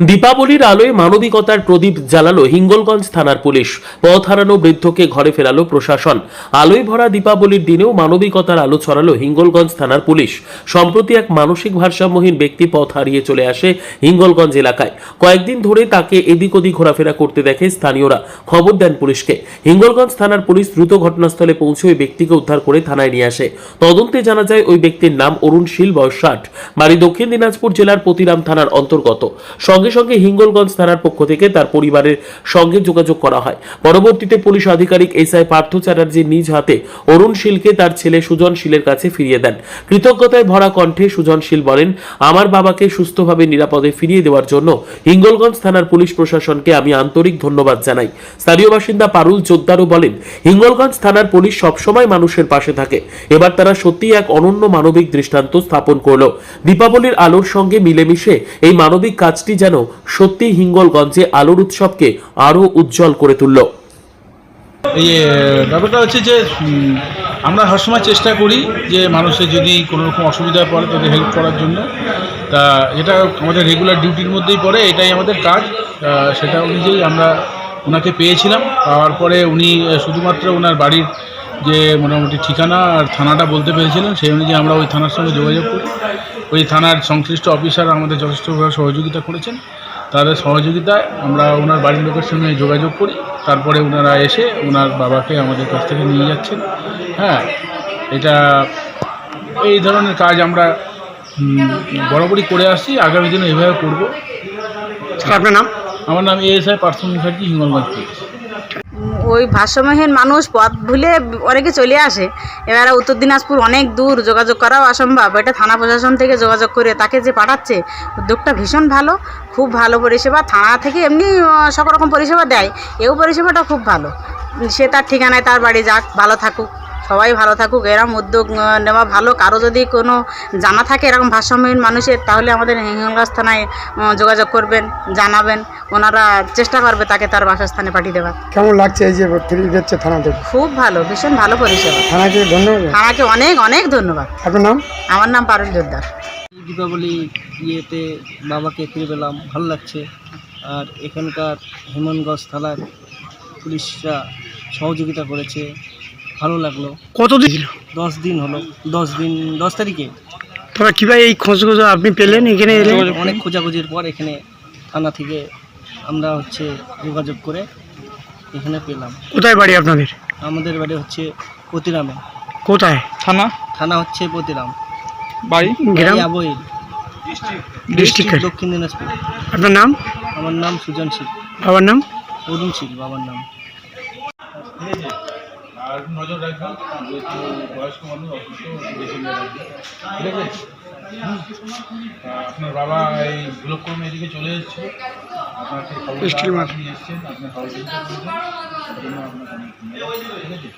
দীপাবলির আলোয় মানবিকতার প্রদীপ জ্বালালো হিঙ্গলগঞ্জ থানার পুলিশ। পথ হারানো বৃদ্ধকে ঘরে ফেরালো প্রশাসন। আলোয় ভরা দীপাবলির দিনেও মানবিকতার আলো ছড়ালো হিঙ্গলগঞ্জ থানার পুলিশ। সম্প্রতি এক মানসিক ভারসাম্যহীন ব্যক্তি পথ হারিয়ে চলে আসে হিঙ্গলগঞ্জ এলাকায়। কয়েকদিন ধরে তাকে এদিক ওদিক ঘোরাফেরা করতে দেখে স্থানীয়রা খবর দেন পুলিশকে। হিঙ্গলগঞ্জ থানার পুলিশ দ্রুত ঘটনাস্থলে পৌঁছে ওই ব্যক্তিকে উদ্ধার করে থানায় নিয়ে আসে। তদন্তে জানা যায় ওই ব্যক্তির নাম অরুণ শীল, বয়স ষাট। বাড়ি দক্ষিণ দিনাজপুর জেলার পতিরাম থানার অন্তর্গত। সঙ্গে সঙ্গে সঙ্গে হিঙ্গলগঞ্জ থানার পক্ষ থেকে তার পরিবারের সঙ্গে যোগাযোগ করা হয়। পরবর্তীতে পুলিশ আধিকারিক এস আই পার্থ চ্যাটার্জি নিজ হাতে অরুণ শীলকে তার ছেলে সুজন শীলের কাছে ফিরিয়ে দেন। কৃতজ্ঞতায় ভরা কণ্ঠে সুজন শীল বলেন, আমার বাবাকে সুস্থভাবে নিরাপদে ফিরিয়ে দেওয়ার জন্য হিঙ্গলগঞ্জ থানার পুলিশ প্রশাসনকে আমি আন্তরিক ধন্যবাদ জানাই। স্থানীয় বাসিন্দা পারুল জোদ্দারও বলেন, হিঙ্গলগঞ্জ থানার পুলিশ সবসময় মানুষের পাশে থাকে। এবার তারা সত্যি এক অনন্য মানবিক দৃষ্টান্ত স্থাপন করল। দীপাবলির আলোর সঙ্গে মিলেমিশে এই মানবিক কাজটি যেন সত্যি হিঙ্গলগঞ্জে আলোর উৎসবকে আরও উজ্জ্বল করে তুলল। এ, ব্যাপারটা হচ্ছে যে আমরা সবসময় চেষ্টা করি যে মানুষের যদি কোনো রকম অসুবিধায় পড়ে তাদের হেল্প করার জন্য। তা এটা আমাদের রেগুলার ডিউটির মধ্যেই পড়ে এটাই আমাদের কাজ। সেটা অনুযায়ী আমরা ওনাকে পেয়েছিলাম। পাওয়ার পরে উনি শুধুমাত্র ওনার বাড়ির যে মোটামুটি ঠিকানা আর থানাটা বলতে পেরেছিলেন সেই অনুযায়ী আমরা ওই থানার সঙ্গে যোগাযোগ করি। ওই থানার সংশ্লিষ্ট অফিসার আমাদের যথেষ্টভাবে সহযোগিতা করেছেন। তাদের সহযোগিতায় আমরা ওনার বাড়ির লোকের সঙ্গে যোগাযোগ করি। তারপরে ওনারা এসে ওনার বাবাকে আমাদের কাছ থেকে নিয়ে যাচ্ছেন। হ্যাঁ এটা এই ধরনের কাজ আমরা বরাবরই করে আসছি। আগামী দিনে এভাবে করব। আপনার নাম? আমার নাম এএসআই পার্থ মুখার্জি হিঙ্গলগঞ্জ পুলিশ। ওই ভারসাম্যহীন মানুষ পথ ভুলে অনেকে চলে আসে। এবারে উত্তর দিনাজপুর অনেক দূর যোগাযোগ করাও অসম্ভব। এটা থানা প্রশাসন থেকে যোগাযোগ করে তাকে যে পাঠাচ্ছে, উদ্যোগটা ভীষণ ভালো, খুব ভালো পরিষেবা। থানা থেকে এমনি সব রকম পরিষেবা দেয়। এও পরিষেবাটা খুব ভালো। সে তার ঠিকানায় তার বাড়ি যাক, ভালো থাকুক। সবাই ভালো থাকুক এরকম উদ্যোগ নেওয়া ভালো। কারও যদি কোনো জানা থাকে এরকম ভারসাম্যহীন মানুষের তাহলে আমাদের হিঙ্গলগাছ থানায় যোগাযোগ করবেন জানাবেন। ওনারা চেষ্টা করবে তাকে তার বাসস্থানে পাঠিয়ে দেওয়ার। কেমন লাগছে এই যে ফিরে যাচ্ছে থানা থেকে খুব ভালো ভীষণ ভালো পরিষেবা। থানাকে ধন্যবাদ। থানাকে অনেক অনেক ধন্যবাদ। আপনার নাম? আমার নাম পারুল জোদ্দার দীপাবলি ইয়েতে বাবাকে ফিরে পেলাম ভালো লাগছে। আর এখানকার হেমনগঞ্জ থানার পুলিশরা সহযোগিতা করেছে। ভালো লাগল। কতদিন? ছিল দশ দিন হলো। দশ দিন দশ তারিখে। তবে কীভাবে এই খোঁজ খোঁজ আপনি পেলেন? এখানে এলেন অনেক খোঁজাখুঁজির পর এখানে থানা থেকে আমরা হচ্ছে যোগাযোগ করে এখানে পেলাম। কোথায় বাড়ি আপনাদের? আমাদের বাড়ি হচ্ছে পতিরামে। কোথায়? থানা? থানা হচ্ছে পতিরাম। বাড়ি? গ্রাম? আবইল ডিস্ট্রিক্ট দক্ষিণ দিনাজপুর। আপনার নাম? আমার নাম সুজন শীল। বাবার নাম? অরুণ শীল বাবার নাম। আর নজর রাখবেন যেহেতু বয়স্ক মানুষ অসুস্থ বেশি ঠিক আছে? আপনার বাবা এই ভুলক্রমে এদিকে চলে এসছে। আপনাকে খবর। আপনি এসেছেন আপনার ধন্যবাদ। ঠিক আছে?